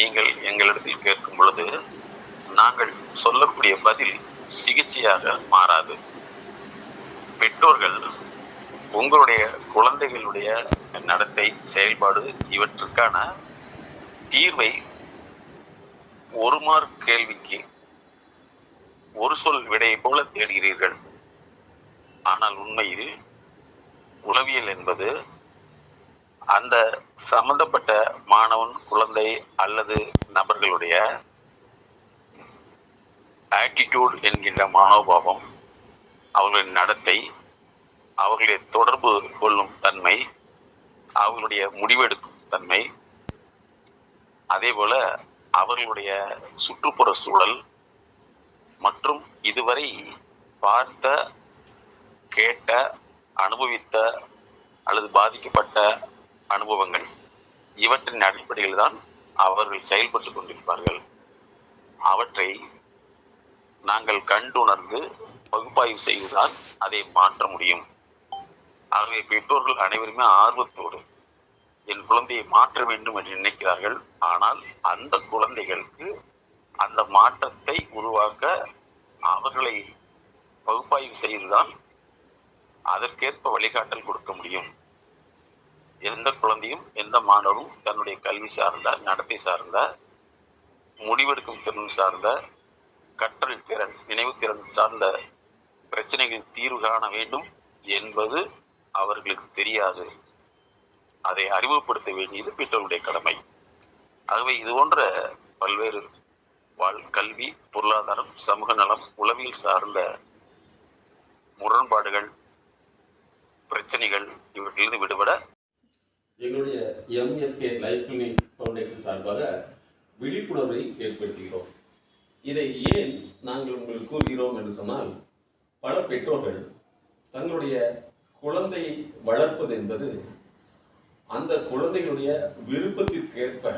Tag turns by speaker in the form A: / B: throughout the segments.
A: நீங்கள் எங்களிடத்தில் கேட்கும் பொழுது நாங்கள் சொல்லக்கூடிய பதில் சிகிச்சையாக மாறாது. பெற்றோர்கள் உங்களுடைய குழந்தைகளுடைய நடத்தை செயல்பாடு இவற்றுக்கான தீர்வை ஒரு மார்க் கேள்விக்கு ஒரு சொல் விடையை போல தேடுகிறீர்கள். ஆனால் உண்மையில் உளவியல் என்பது அந்த சம்பந்தப்பட்ட மாணவன் குழந்தை அல்லது நபர்களுடைய ஆட்டிடியூட் என்கின்ற மனோபாவம் அவர்களின் நடத்தை அவர்களை தொடர்பு கொள்ளும் தன்மை அவர்களுடைய முடிவெடுக்கும் தன்மை அதே போல அவர்களுடைய சுற்றுப்புற சூழல் மற்றும் இதுவரை பார்த்த கேட்ட அனுபவித்த அல்லது பாதிக்கப்பட்ட அனுபவங்கள் இவற்றின் அடிப்படையில் தான் அவர்கள் செயல்பட்டு கொண்டிருப்பார்கள். அவற்றை நாங்கள் கண்டுணர்ந்து பகுப்பாய்வு செய்துதான் அதை மாற்ற முடியும். ஆகவே பெற்றோர்கள் அனைவருமே ஆர்வத்தோடு என் குழந்தையை மாற்ற வேண்டும் என்று நினைக்கிறார்கள். ஆனால் அந்த குழந்தைகளுக்கு அந்த மாற்றத்தை உருவாக்க அவர்களை பகுப்பாய்வு செய்துதான் அதற்கேற்ப வழிகாட்டல் கொடுக்க முடியும். எந்த குழந்தையும் எந்த மாணவரும் தன்னுடைய கல்வி சார்ந்த நடத்தை சார்ந்த முடிவெடுக்கும் திறன் சார்ந்த கற்றல் திறன் நினைவு திறன் சார்ந்த பிரச்சனைகள் தீர்வு காண வேண்டும் என்பது அவர்களுக்கு தெரியாது. அதை அறிமுகப்படுத்த வேண்டியது பெற்றோருடைய கடமை. ஆகவே இது போன்ற பல்வேறு வாழ் கல்வி பொருளாதாரம் சமூக நலம் உளவியல் சார்ந்த முரண்பாடுகள் பிரச்சனைகள் இவற்றிலிருந்து விடுபட
B: எங்களுடைய எம்எஸ்கே லைஃப் கிளினிக் ஃபவுண்டேஷன் சார்பாக விழிப்புணர்வை ஏற்படுத்துகிறோம். இதை ஏன் நாங்கள் உங்களுக்கு கூறுகிறோம் என்று சொன்னால் பல பெற்றோர்கள் தங்களுடைய குழந்தையை வளர்ப்பது என்பது அந்த குழந்தைகளுடைய விருப்பத்திற்கேற்ப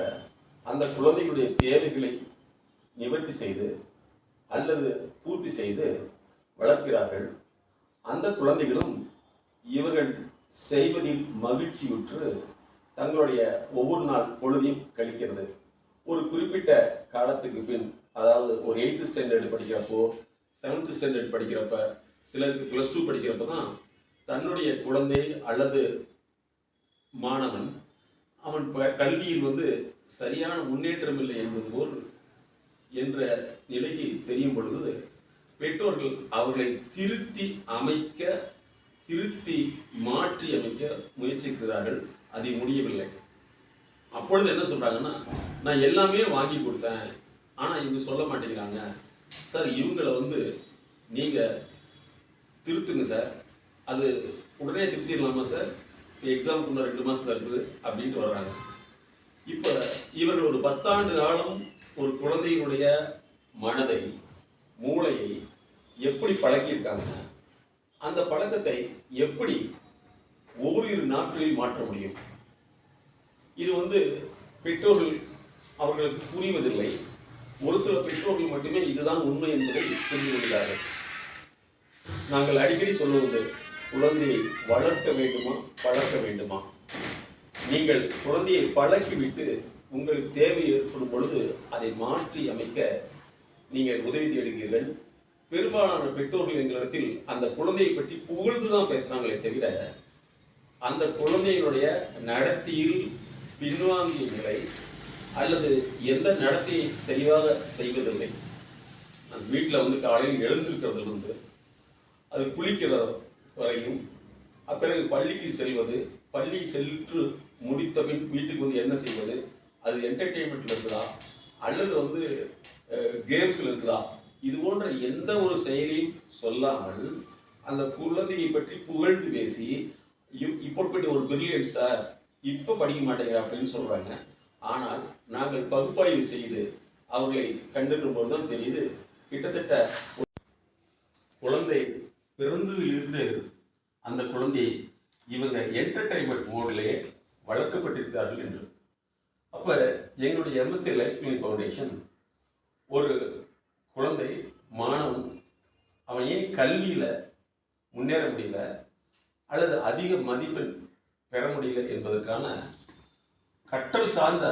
B: அந்த குழந்தைகளுடைய தேவைகளை நிவர்த்தி செய்து அல்லது பூர்த்தி செய்து வளர்க்கிறார்கள். அந்த குழந்தைகளும் இவர்கள் செய்வதில் மகிழ்ச்சியுற்று தங்களுடைய ஒவ்வொரு நாள் பொழுதையும் கழிக்கிறது. ஒரு குறிப்பிட்ட காலத்துக்கு பின் அதாவது ஒரு எயித்து ஸ்டாண்டர்டு படிக்கிறப்போ செவன்த் ஸ்டாண்டர்ட் படிக்கிறப்ப சிலருக்கு ப்ளஸ் டூ படிக்கிறப்ப தான் தன்னுடைய குழந்தை அல்லது மாணவன் அவன் ப- கல்வியில் வந்து சரியான முன்னேற்றம் இல்லை என்பது போல் என்ற நிலைக்கு தெரியும் பொழுது பெற்றோர்கள் அவர்களை திருத்தி அமைக்க திருத்தி மாற்றி அமைக்க முயற்சிக்கிறார்கள். அது முடியவில்லை. அப்பொழுது என்ன சொல்கிறாங்கன்னா நான் எல்லாமே வாங்கி கொடுத்தேன். ஆனால் இவங்க சொல்ல மாட்டேங்கிறாங்க. சார் இவங்களை வந்து நீங்கள் திருத்துங்க சார். அது உடனே திருத்திடலாமா சார்? எக்ஸாமுக்கு இன்னும் ரெண்டு மாதம் இருக்குது அப்படின்ட்டு வர்றாங்க. இப்போ இவர்கள் ஒரு பத்தாண்டு காலம் ஒரு குழந்தையினுடைய மனதை மூளையை எப்படி பழக்கியிருக்காங்க? அந்த பழக்கத்தை எப்படி ஓரிரு நாட்களில் மாற்ற முடியும். இது வந்து பெற்றோர்கள் அவர்களுக்கு புரிவதில்லை. ஒரு சில பெற்றோர்கள் மட்டுமே இதுதான் உண்மை என்பதை புரிந்து கொள்கிறார்கள் நாங்கள் அடிக்கடி சொல்லுவது குழந்தையை வளர்க்க வேண்டுமா பழக்க வேண்டுமா? நீங்கள் குழந்தையை பழக்கிவிட்டு உங்களுக்கு தேவை ஏற்படும் பொழுது அதை மாற்றி அமைக்க நீங்கள் உதவி தேடுகிறீர்கள். பெரும்பாலான பெற்றோர்கள் எங்களிடத்தில் அந்த குழந்தையை பற்றி புகழ்ந்து தான் பேசுகிறாங்களே தவிர அந்த குழந்தையினுடைய நடத்தியில் பின்வாங்கிய நிலை அல்லது எந்த நடத்தையை சரிவாக செய்வதில்லை. அந்த வீட்டில் வந்து காலையில் எழுந்திருக்கிறதுலேருந்து அது குளிக்கிற வரையும் பிறகு பள்ளிக்கு செல்வது பள்ளி சென்று முடித்த பின் வீட்டுக்கு வந்து என்ன செய்வது அது என்டர்டெயின்மெண்ட்டில் இருக்குதா அல்லது வந்து கேம்ஸில் இருக்குதா இது போன்ற எந்த ஒரு செயலையும் சொல்லாமல் அந்த குழந்தையை பற்றி புகழ்ந்து பேசி இப்- இப்படிப்பட்ட ஒரு பிரில்லியன்ட் சார் இப்போ படிக்க மாட்டேங்கிற அப்படின்னு சொல்கிறாங்க ஆனால் நாங்கள் பகுப்பாய்வு செய்து அவர்களை கண்டிருக்கும் போது தான் தெரியுது. கிட்டத்தட்ட குழந்தை பிறந்ததிலிருந்து அந்த குழந்தையை இவங்க என்டர்டைன்மெண்ட் மோடிலே வளர்க்கப்பட்டிருக்கிறார்கள் என்று. அப்போ எங்களுடைய எம்எஸ்சி லைஃப் ஃபவுண்டேஷன் ஒரு குழந்தை மாணவன் அவன் ஏன் கல்வியில் முன்னேற முடியல? அல்லது அதிக மதிப்பெண் பெற முடியல என்பதற்கான கற்றல் சார்ந்த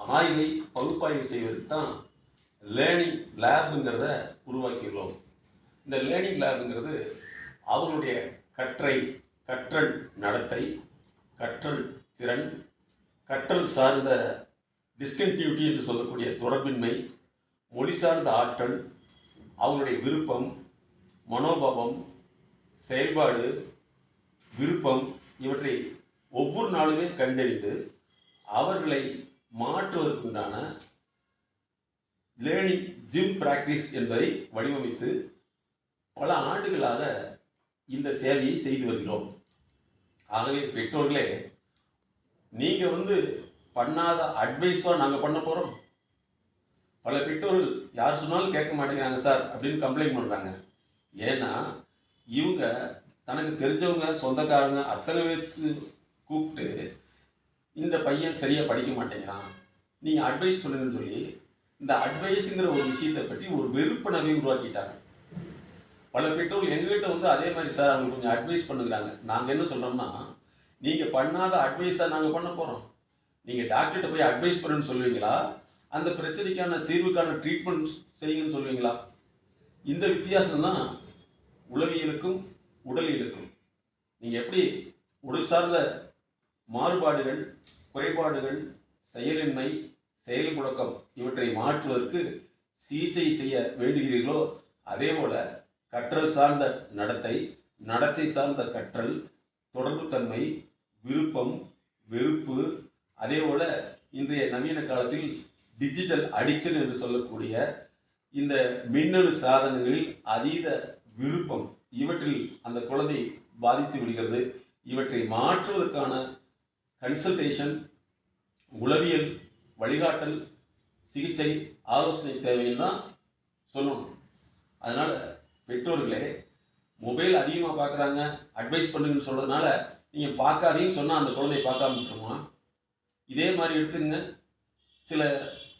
B: ஆய்வை பகுப்பாய்வு செய்வது தான் லேர்னிங் லேபுங்கிறத உருவாக்கியுள்ளோம். இந்த லேர்னிங் லேபுங்கிறது அவர்களுடைய கற்றை கற்றல் நடத்தை கற்றல் திறன் கற்றல் சார்ந்த டிஸ்கன்டிவிட்டி என்று சொல்லக்கூடிய தொடர்பின்மை மொழி சார்ந்த ஆற்றல் அவங்களுடைய விருப்பம் மனோபாவம் செயல்பாடு விருப்பம் இவற்றை ஒவ்வொரு நாளுமே கண்டறிந்து அவர்களை மாற்றுவதற்குண்டான லேர்னிங் ஜிம் பிராக்டிஸ் என்பதை வடிவமைத்து பல ஆண்டுகளாக இந்த சேவையை செய்து வருகிறோம். ஆகவே பெற்றோர்களே நீங்கள் வந்து பண்ணாத அட்வைஸாக நாங்கள் பண்ண போகிறோம் பல பெற்றோர்கள் யார் சொன்னாலும் கேட்க மாட்டேங்கிறாங்க சார் அப்படின்னு கம்ப்ளைண்ட் பண்ணுறாங்க ஏன்னா இவங்க தனக்கு தெரிஞ்சவங்க சொந்தக்காரங்க அத்தனை பேருக்கு கூப்பிட்டு இந்த பையன் சரியாக படிக்க மாட்டேங்கிறான் நீங்கள் அட்வைஸ் பண்ணுங்கன்னு சொல்லி இந்த அட்வைஸுங்கிற ஒரு விஷயத்தை பற்றி ஒரு வெறுப்புணர்வை உருவாக்கிட்டாங்க. பல பெற்றோர்கள் எங்ககிட்ட வந்து அதே மாதிரி சார் அவங்க கொஞ்சம் அட்வைஸ் பண்ணுகிறாங்க. நாங்கள் என்ன சொல்கிறோம்னா நீங்கள் பண்ணாத அட்வைஸாக நாங்கள் பண்ண போகிறோம் நீங்கள் டாக்டர்கிட்ட போய் அட்வைஸ் பண்ணுன்னு சொல்லுவீங்களா? அந்த பிரச்சனைக்கான தீர்வுக்கான ட்ரீட்மெண்ட் செய்யுங்கன்னு சொல்லுவீங்களா? இந்த வித்தியாசம் தான் உளவியலுக்கும் உடலியலுக்கும் நீங்கள் எப்படி உடல் சார்ந்த மாறுபாடுகள் குறைபாடுகள் செயலின்மை செயல் முழக்கம் இவற்றை மாற்றுவதற்கு சிகிச்சை செய்ய வேண்டுகிறீர்களோ அதே போல கற்றல் சார்ந்த நடத்தை நடத்தை சார்ந்த கற்றல் தொடர்புத்தன்மை விருப்பம் வெறுப்பு அதே போல இன்றைய நவீன காலத்தில் டிஜிட்டல் அடிக்ஷன் என்று சொல்லக்கூடிய இந்த மின்னணு சாதனங்களில் அதீத விருப்பம் இவற்றில் அந்த குழந்தை பாதித்து விடுகிறது. இவற்றை மாற்றுவதற்கான கன்சல்டேஷன் உளவியல் வழிகாட்டல் சிகிச்சை ஆலோசனை தேவைன்னு தான் சொல்லணும். அதனால் பெற்றோர்களே மொபைல் அதிகமாக பார்க்குறாங்க அட்வைஸ் பண்ணுங்கன்னு சொல்கிறதுனால நீங்கள் பார்க்காதீங்கன்னு சொன்னால் அந்த குழந்தைய பார்க்காம விட்டுருமா இதே மாதிரி எடுத்துங்க சில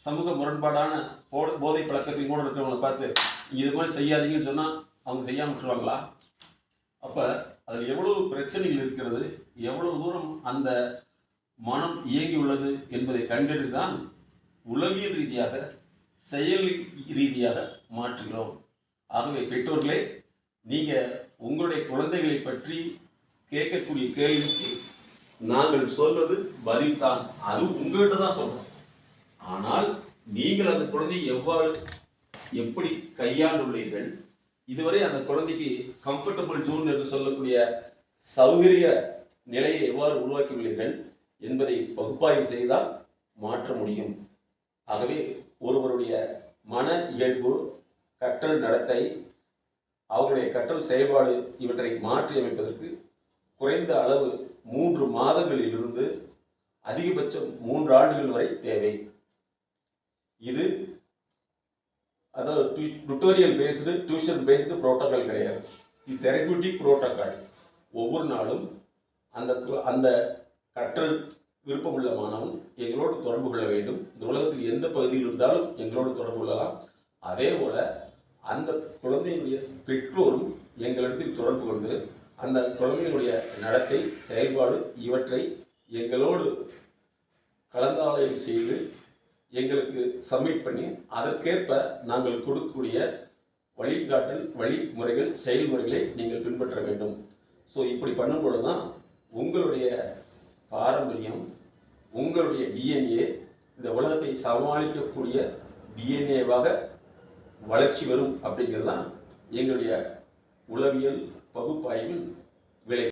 B: சமூக முரண்பாடான போ போதை பழக்கத்தையும் கூட இருக்கிறவங்களை பார்த்து நீங்கள் இது மாதிரி செய்யாதீங்கன்னு சொன்னால் அவங்க செய்யாமல் விட்டுருவாங்களா? அப்போ அதில் எவ்வளவு பிரச்சனைகள் இருக்கிறது எவ்வளவு தூரம் அந்த மனம் இயங்கி உள்ளது என்பதை கண்டறிந்து தான் உளவியல் ரீதியாக செயல் ரீதியாக மாற்றுகிறோம். ஆகவே பெற்றோர்களே நீங்கள் உங்களுடைய குழந்தைகளை பற்றி கேட்கக்கூடிய கேள்விக்கு நாங்கள் சொல்வது பதில் தான் அது உங்கள்கிட்ட தான் சொல்கிறோம் ஆனால் நீங்கள் அந்த குழந்தையை எவ்வாறு எப்படி கையாண்டுள்ளீர்கள் இதுவரை அந்த குழந்தைக்கு கம்ஃபர்டபுள் ஜோன் என்று சொல்லக்கூடிய சௌகரிய நிலையை எவ்வாறு உருவாக்கியுள்ளீர்கள் என்பதை பகுப்பாய்வு செய்தால் மாற்ற முடியும். ஆகவே ஒருவருடைய மன இயல்பு கற்றல் நடத்தை அவருடைய கற்றல் செயல்பாடு இவற்றை மாற்றி அமைப்பதற்கு குறைந்த அளவு மூன்று மாதங்களிலிருந்து அதிகபட்சம் மூன்று ஆண்டுகள் வரை தேவை. இது அதாவது tutorial based tuition based protocol கிடையாது. இது தெரபியூட்டிக் ப்ரோட்டோக்கால் ஒவ்வொரு நாளும் அந்த கு- அந்த கற்றல் விருப்பமுள்ள மாணவன் எங்களோடு தொடர்பு கொள்ள வேண்டும். இந்த உலகத்தில் எந்த பகுதியில் இருந்தாலும் எங்களோடு தொடர்பு கொள்ளலாம். அதே போல் அந்த குழந்தையினுடைய பெற்றோரும் எங்களிடத்தில் தொடர்பு கொண்டு அந்த குழந்தையினுடைய நடத்தை செயல்பாடு இவற்றை எங்களோடு கலந்தாலயம் செய்து எங்களுக்கு சப்மிட் பண்ணி அதற்கேற்ப நாங்கள் கொடுக்கக்கூடிய வழிகாட்டல் வழிமுறைகள் செயல்முறைகளை நீங்கள் பின்பற்ற வேண்டும். ஸோ இப்படி பண்ணும்பொழுது தான் உங்களுடைய பாரம்பரியம் உங்களுடைய டிஎன்ஏ இந்த உலகத்தை சமாளிக்கக்கூடிய டிஎன்ஏவாக வளர்ச்சி வரும் அப்படிங்கிறது தான் எங்களுடைய உளவியல் பகுப்பாய்வின் விளை